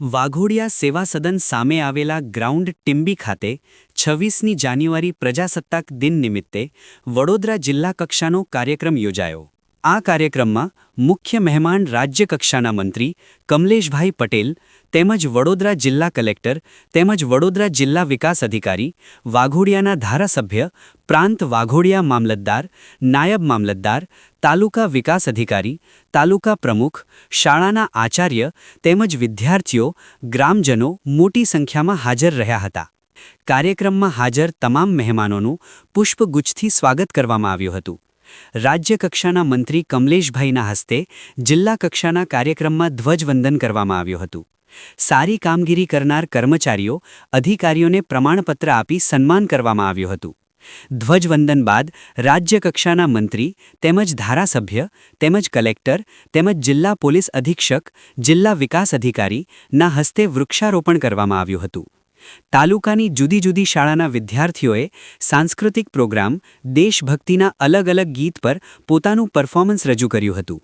વાઘોડિયા સેવા સદન સામે આવેલા ગ્રાઉન્ડ ટિમ્બી ખાતે છવ્વીસમી જાન્યુઆરી પ્રજાસત્તાક દિન નિમિત્તે વડોદરા જિલ્લા કક્ષાનો કાર્યક્રમ યોજાયો. આ કાર્યક્રમમાં મુખ્ય મહેમાન રાજ્ય કક્ષાના મંત્રી કમલેશભાઈ પટેલ, તેમજ વડોદરા જિલ્લા કલેક્ટર તેમજ વડોદરા જિલ્લા વિકાસ અધિકારી, વાઘોડિયાના ધારાસભ્ય, પ્રાંત વાઘોડિયા મામલતદાર, નાયબ મામલતદાર, તાલુકા વિકાસ અધિકારી, તાલુકા પ્રમુખ, શાળાના આચાર્ય તેમજ વિદ્યાર્થીઓ, ગ્રામજનો મોટી સંખ્યામાં હાજર રહ્યા હતા. કાર્યક્રમમાં હાજર તમામ મહેમાનોનું પુષ્પગુચ્છથી સ્વાગત કરવામાં આવ્યું હતું. રાજ્ય કક્ષાના મંત્રી કમલેશભાઈના હસ્તે જિલ્લા કક્ષાના કાર્યક્રમમાં ધ્વજવંદન કરવામાં આવ્યું હતું. સારી કામગીરી કરનાર કર્મચારીઓ, અધિકારીઓને પ્રમાણપત્ર આપી સન્માન કરવામાં આવ્યું હતું. ધ્વજવંદન બાદ રાજ્ય કક્ષાના મંત્રી, તેમજ ધારાસભ્ય, તેમજ કલેક્ટર, તેમજ જિલ્લા પોલીસ અધિક્ષક, જિલ્લા વિકાસ અધિકારીના હસ્તે વૃક્ષારોપણ કરવામાં આવ્યું હતું. તાલુકાની જુદી જુદી શાળાના વિદ્યાર્થીઓએ સાંસ્કૃતિક પ્રોગ્રામ, દેશભક્તિના અલગ અલગ ગીત પર પોતાનું પરફોર્મન્સ રજૂ કર્યું હતું.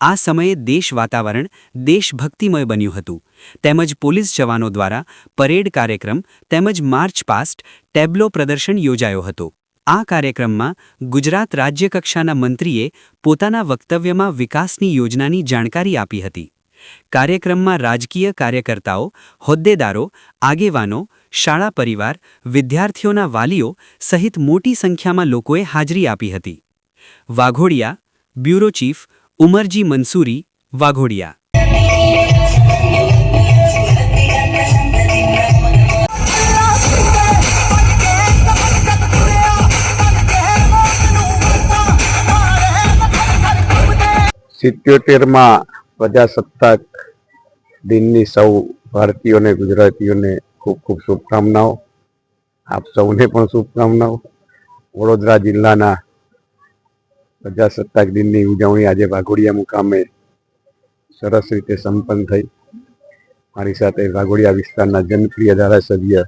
આ સમયે દેશ વાતાવરણ દેશભક્તિમય બન્યું હતું. તેમજ પોલીસ જવાનો દ્વારા પરેડ કાર્યક્રમ તેમજ માર્ચ પાસ્ટ ટેબ્લો પ્રદર્શન યોજાયો હતો. આ કાર્યક્રમમાં ગુજરાત રાજ્યકક્ષાના મંત્રીએ પોતાના વક્તવ્યમાં વિકાસની યોજનાની જાણકારી આપી હતી. કાર્યક્રમમાં રાજકીય કાર્યકર્તાઓ, હોદ્દેદારો, આગેવાનો, શાળા પરિવાર, વિદ્યાર્થીઓના વાલીઓ સહિત મોટી સંખ્યામાં લોકોએ હાજરી આપી હતી. Waghodia, bureau chief Umarji Mansuri, Waghodia. સિત્યોતેરમાં પ્રજાસત્તાક દિનની સૌ ભારતીયોને, ગુજરાતીઓને ખૂબ ખૂબ શુભકામનાઓ. આપ સૌને પણ શુભકામનાઓ. વડોદરા જિલ્લાના પ્રજાસત્તાક દિનની ઉજવણી આજે વાઘોડિયા મુકામે સરસ રીતે સંપન્ન થઈ. મારી સાથે વાઘોડિયા વિસ્તારના જનપ્રિય ધારાસભ્ય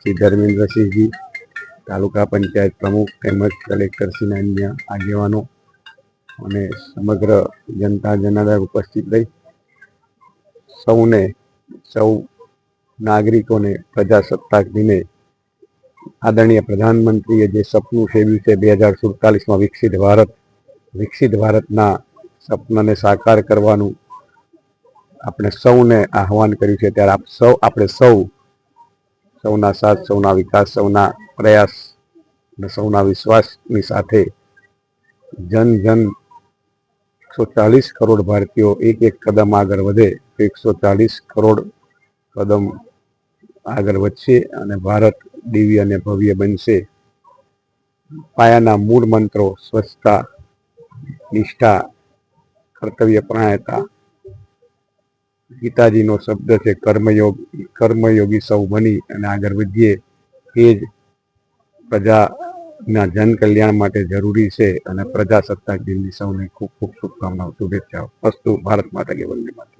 શ્રી ધર્મેન્દ્રસિંહજી, તાલુકા પંચાયત પ્રમુખ તેમજ કલેક્ટરશ્રીના અન્ય આગેવાનો અને સમગ્ર જનતા જનાર્દન ઉપસ્થિત રહી. સૌને, સૌ નાગરિકોને પ્રજાસત્તાક દિને આદરણીય પ્રધાનમંત્રીએ જે સપનું સેવ્યું છે બે હજાર સુડતાલીસમાં વિકસિત ભારત, વિકસિત ભારતના સપનાને સાકાર કરવાનું આપણે સૌને આહવાન કર્યું છે. ત્યારે આપ સૌ, આપણે સૌ, સૌના સાથ, સૌના વિકાસ, સૌના પ્રયાસ અને સૌના વિશ્વાસની સાથે જન જન એકસો ચાલીસ કરોડ ભારતીયો એક એક કદમ આગળ વધે એકસો ચાલીસ કરોડ કદમ આગળ વધશે અને ભારત દિવ્ય અને ભવ્ય બનશે. પાયાના મૂળ મંત્રો, સ્વચ્છતા, નિષ્ઠા, કર્તવ્ય પ્રણાયતા. ગીતાજીનો શબ્દ છે, કર્મયોગ, કર્મયોગી સૌ બની અને આગળ વધીએ. એ જ પ્રજાના જન કલ્યાણ માટે જરૂરી છે અને પ્રજાસત્તાક દિનની સૌને ખૂબ ખૂબ શુભકામનાઓ, શુભેચ્છાઓ. અસ્તુ, ભારત માતા કે વંદે માતરમ.